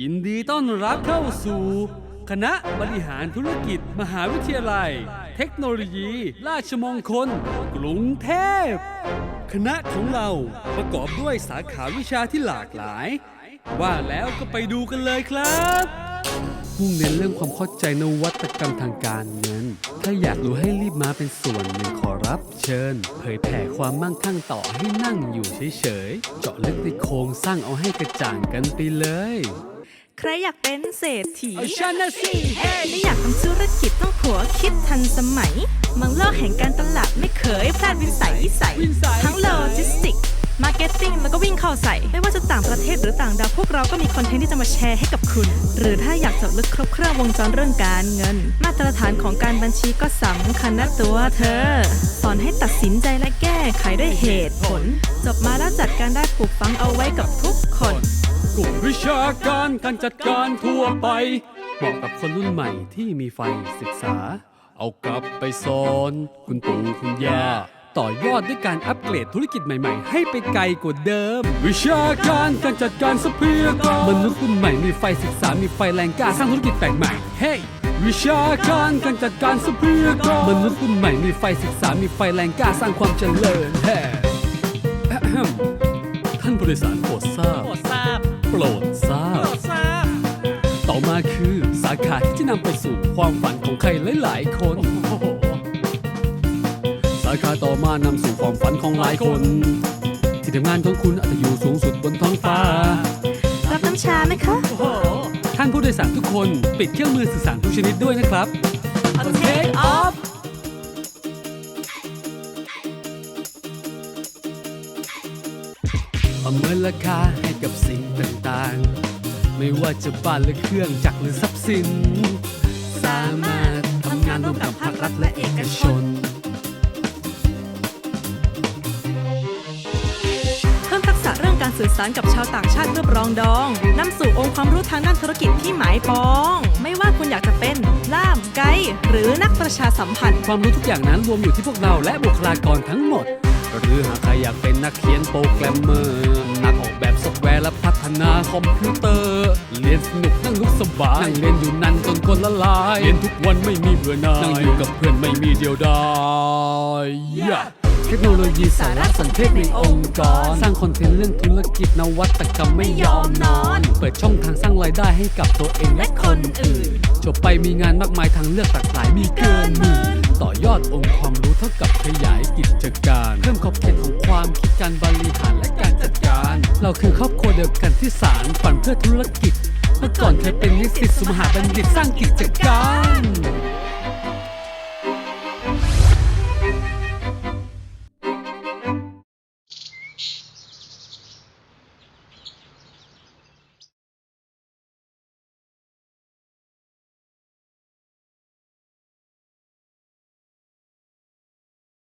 ยินดีต้อนรับเข้าสู่ คณะบริหารธุรกิจ มหาวิทยาลัย เทคโนโลยี ราชมงคล กรุงเทพ คณะของเราประกอบด้วยสาขาวิชาที่หลากหลาย ว่าแล้วก็ไปดูกันเลยครับมุ่งเน้นเรื่องความเข้าใจนวัตกรรมทางการเงิน ถ้าอยากรู้ให้รีบมาเป็นส่วนหนึ่งขอรับเชิญ เผยแผ่ความมั่งคั่งต่อให้นั่งอยู่เฉยๆ เจาะลึกในโครงสร้างเอาให้กระจ่างกันไปเลย ใครอยากเป็นเศรษฐีเอาฉันนะสิเฮ้และอยากทำธุรกิจต้องหัวคิดทันสมัยมังโลกแห่งการตลาดไม่เคยพลาดวิสัยใสวิสัยทั้งโลจิสติกมาร์เก็ตติ้งแล้วก็วิ่งเข้าใส่ ไม่ว่าจะต่างประเทศหรือต่างดาว พวกเราก็มีคอนเทนต์ที่จะมาแชร์ให้กับคุณ หรือถ้าอยากเจาะลึกครบเครื่องวงจรเรื่องการเงิน มาตรฐานของการบัญชีก็สำคัญนะตัวเธอ สอนให้ตัดสินใจและแก้ไขด้วยเหตุผล จบมาแล้วจัดการได้ปลูกฝังเอาไว้กับทุกคน กลุ่มวิชาการการจัดการทั่วไป เหมาะกับคนรุ่นใหม่ที่มีไฟศึกษา เอากลับไปสอน คุณปู่คุณย่าต่อยอดด้วยการอัปเกรดธุรกิจใหม่ๆ ให้ไปไกลกว่าเดิม วิชาการการจัดการทรัพยากรมนุษย์รุ่นใหม่มีไฟศึกษา มีไฟแรงกล้าสร้างธุรกิจแปลกใหม่เฮ้วิชาการการจัดการทรัพยากรมนุษย์รุ่นใหม่มีไฟศึกษา มีไฟแรงกล้าสร้างความเจริญเฮ้ท่านผู้โดยสารโปรดทโปรดทราบ ปรดทราบทราบ ต่อมาคือสาขาที่จะนำไปสู่ความฝันของใครหลาย ๆ คน สาขาต่อมานำสู่ความฝันของหลายคน ที่ทำงานของคุณอาจจะอยู่สูงสุดบนท้องฟ้า รับน้ำชาไหมคะ ท่านผู้โดยสารทุกคนปิดเครื่องมือสื่อสารทุกชนิดด้วยนะครับ Take off ประเมินราคาให้ กับสิ่งต่างๆ ไม่ว่าจะบ้านหรือเครื่องจักรหรือทรัพย์สิน สามารถทำงานร่วมกับภาครัฐและเอกชนเพิ่มทักษะเรื่องการสื่อสารกับชาวต่างชาติเพื่อปรองดองนำสู่องค์ความรู้ทางด้านธุรกิจที่หมายปอง ไม่ว่าคุณอยากจะเป็นล่ามไกด์หรือนักประชาสัมพันธ์ ความรู้ทุกอย่างนั้นรวมอยู่ที่พวกเราและบุคลากรทั้งหมด หรือหากใครอยากเป็นนักเขียนโปรแกรมเมอร์ ร์และพัฒนาคอมพิวเตอร์ เรียนสนุกนั่งลุกสบายนั่งเรียนอยู่นั่นจนคนละลาย เรียนทุกวันไม่มีเบื่อหน่ายนั่งอยู่กับเพื่อนไม่มีเดียวดายเทคโนโลยีสารสนเทศในองค์กร สร้างคอนเทนต์เรื่องธุรกิจนวัตกรรมไม่ยอมนอน เปิดช่องทางสร้างรายได้ให้กับตัวเองและคนอื่น จบไปมีงานมากมายทางเลือกหลากหลายมีเกินหมื่นต่อยอดองค์ความรู้เท่ากับขยายกิจการ เพิ่มขอบเขตของความคิดการบริหารและการจัดการ เราคือครอบครัวเดียวกันที่สารฝันเพื่อธุรกิจ เมื่อก่อนเคยเป็นนิสิตสมหาบัณฑิตสร้างกิจการ